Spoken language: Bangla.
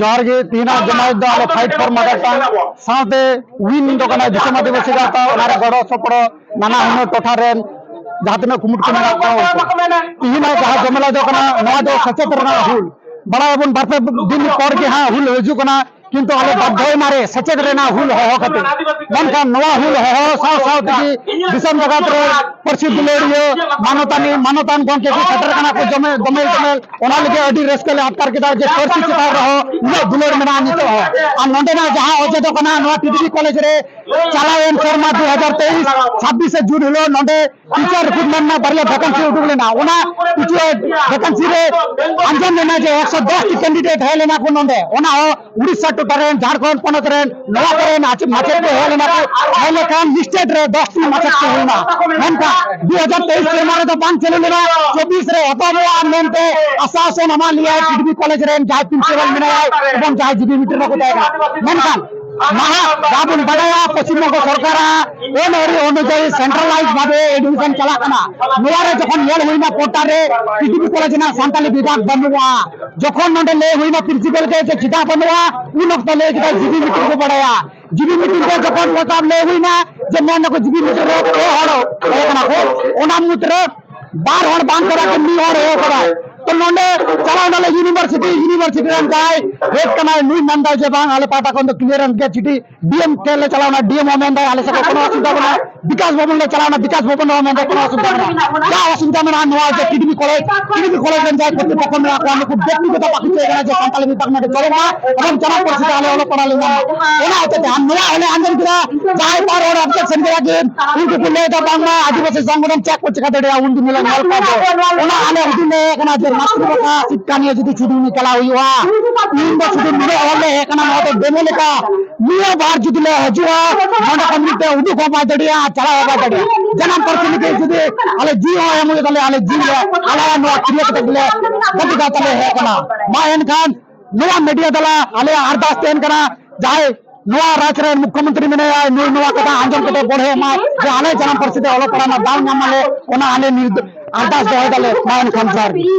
যার তিন আট জমায়েতদার ফাইট ফর মাদার টাং সাথে উইন দোকানে দিশে মাদি বসে যাতা ওনার গড় সপড় নানা হুন টোঠা রেন ᱡᱟᱦᱟᱸ ᱛᱤᱱᱟᱹᱜ ᱠᱩᱢᱩᱴ ᱠᱚ ᱢᱮᱱᱟᱜ ᱠᱚᱣᱟ ᱛᱤᱦᱤᱧᱟᱜ ᱡᱟᱦᱟᱸ ᱡᱚᱢᱮᱞᱟ ᱫᱚ ᱠᱟᱱᱟ ᱱᱚᱣᱟ ᱫᱚ ᱥᱮᱪᱮᱫ ᱨᱮᱱᱟᱜ ᱦᱩᱞ ᱵᱟᱲᱟᱭᱟᱵᱚᱱ ᱵᱟᱨᱯᱮ ᱫᱤᱱ ᱯᱚᱨ ᱜᱮ ᱦᱟᱸᱜ ᱦᱩᱞ ᱦᱤᱡᱩᱜ ᱠᱟᱱᱟ কিন্তু আলে বাধ্যই মারে সেচেদ রেনা হুল হহ কতে মনকা নয়া হুল হহ সাও সাও দিকি দিশম জগত রে প্রসিদ্ধ লেড়িও মানতানি মানতান গমকে কি সেচেদ রেনা কো জমে জমে জমে ওনা লগে আডি রেসকেলে আটকার কিদার যে করছি চিতা রহ নে দুলের মেনা নিতে হ আর নন্ডে না যাহা অজেদ কনা নয়া টিডিবি কলেজ রে ચાલાવ એમ શર્મા દુ હજાર તેવીસ છબ્બીસે જૂન હિલો નોંધે ટીચર રિક્રુટમેન્ટમાં ભરેલા વેકન્સી ઉઠુકલી ના ઓના ટીચર વેકન્સી રે અંજામ લેના જે એકસો દસ ટી કેન્ડિડેટ હે લેના કો નોંધે ઓના ઉડીસા ટુ ટરેન ઝારખંડ પણત રેન નવા કરેન આચી માચે હે લેના કો હે લેકાન લિસ્ટેડ રે દસ ટી માચે કો હોના મેન કા દુ હજાર તેવીસ રે મારે તો પાંચ ચલે લેના ચોબીસ રે હતો આ મેન पे असासन हमार लिया है कॉलेज रेन जहाँ प्रिंसिपल मिला है एवं जहाँ जीबी मीटर को जाएगा मन खान বাবুল বাড়াইয়া পশ্চিমবঙ্গ সরকার এর অনুযায়ী সেন্ট্রালাইজ ভাবে এডমিশন চালাকানা নোয়ারে যখন নেল হই না পোর্টারে পিডিবি কলেজ না সান্তালি বিভাগ বনুয়া যখন নন্ডে লে হই না প্রিন্সিপাল কে যে চিঠা বনুয়া উন অক্ত লে যে জিবি মিটিং কো বাড়াইয়া জিবি মিটিং কে যখন প্রস্তাব লে হই না যে নেন কো জিবি মিটিং রো হড়ো এখানা কো ওনা মুত্র বার হড় বান করা কে নি হড় হড় తొల్లుండే చదవండి యూనివర్సిటీ యూనివర్సిటీ అంకాయ్ రేట్ కనాయ్ నీ నందా జబాంగ్ అలా పాట కొంత క్లియర్ అంకే చిటి డిఎం కేల్ చలావన డిఎం ఓమేందా అలా సక కొన అసుందావన వికాస్ భవన్ లో చలావన వికాస్ భవన్ ఓమేందా కొన అసుందావన యా అసుందావన నో అజ కిడిమి కొలే కిడిమి కొలే అంకాయ్ కొత్త పక్కన రాకవాని కు వ్యక్తిగత పక్షే గన జ సంతాల విభాగ నడి చలవన এবং জনাব পরিষদ আলে হলো পড়ালে না ওনা হতে ধান নোয়া হলে আন্দোলন কিরা যাই পার ওর অবজেকশন কিরা দিন কিন্তু কুলে দা বাংলা আদিবাসী সংগঠন চেক করছে কাটে উন্দি মিলা নল পাবো ওনা আলে উদিনে এখানে আছে మాతృభాష చిట్కాని ఎదుటి చుదువుని కళ అయ్యువా నింద చుదు మిడ అవలే ఏకన మాతో డెమోలిక నీయ బార్ జుదులే హజువా మన కండితే ఉదు కోపాతడియా చల కోపాతడియా జనం పరిస్థితి జుది అలా జీవ ఏములు తలే అలా జీవ అలా నో క్రియక తగిలే బతిగా తలే ఏకన మా ఎన్ ఖాన్ నువ్వు మెడియా దళ అలే అర్దాస్తే ఏన్ కన జాయ్ ᱱᱚᱣᱟ ᱨᱟᱡᱽ ᱨᱮᱱ ᱢᱩᱠᱷᱚᱢᱚᱱᱛᱨᱤ ᱢᱮᱱᱟᱭᱟ ᱱᱩᱭ ᱱᱚᱣᱟ ᱠᱟᱛᱷᱟ ᱟᱸᱡᱚᱢ ᱠᱟᱛᱮ ᱵᱚᱲᱦᱮ ᱢᱟ ᱡᱮ ᱟᱞᱮ ᱡᱟᱱᱟᱢ ᱯᱟᱹᱨᱥᱤ ᱛᱮ ᱚᱞᱚᱜ ᱯᱟᱲᱦᱟᱜ ᱢᱟ ᱵᱟᱝ ᱧᱟᱢ ᱟᱞᱮ ᱚᱱᱟ ᱟᱞᱮ ᱟᱨᱫᱟᱥ ᱫᱚᱦᱚᱭ ᱫᱟᱞᱮ ᱢᱟ ᱮᱱᱠᱷᱟᱱ ᱡᱚᱦᱟᱨ ᱜᱮ